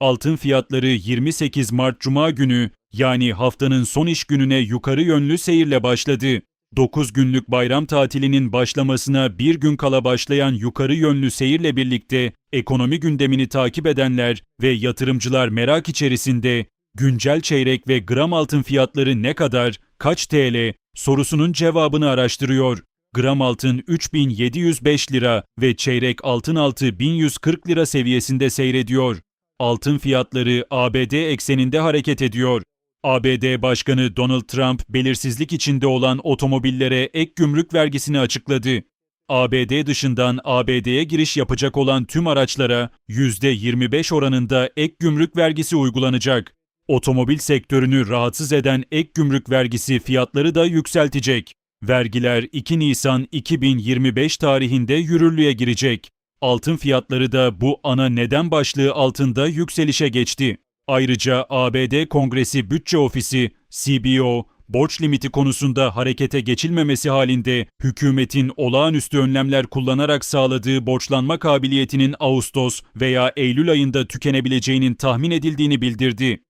Altın fiyatları 28 Mart Cuma günü yani haftanın son iş gününe yukarı yönlü seyirle başladı. 9 günlük bayram tatilinin başlamasına bir gün kala başlayan yukarı yönlü seyirle birlikte ekonomi gündemini takip edenler ve yatırımcılar merak içerisinde güncel çeyrek ve gram altın fiyatları ne kadar, kaç TL sorusunun cevabını araştırıyor. Gram altın 3705 lira ve çeyrek altın altı 1140 lira seviyesinde seyrediyor. Altın fiyatları ABD ekseninde hareket ediyor. ABD Başkanı Donald Trump belirsizlik içinde olan otomobillere ek gümrük vergisini açıkladı. ABD dışından ABD'ye giriş yapacak olan tüm araçlara %25 oranında ek gümrük vergisi uygulanacak. Otomobil sektörünü rahatsız eden ek gümrük vergisi fiyatları da yükseltecek. Vergiler 2 Nisan 2025 tarihinde yürürlüğe girecek. Altın fiyatları da bu ana neden başlığı altında yükselişe geçti. Ayrıca ABD Kongresi Bütçe Ofisi, CBO, borç limiti konusunda harekete geçilmemesi halinde hükümetin olağanüstü önlemler kullanarak sağladığı borçlanma kabiliyetinin Ağustos veya Eylül ayında tükenebileceğinin tahmin edildiğini bildirdi.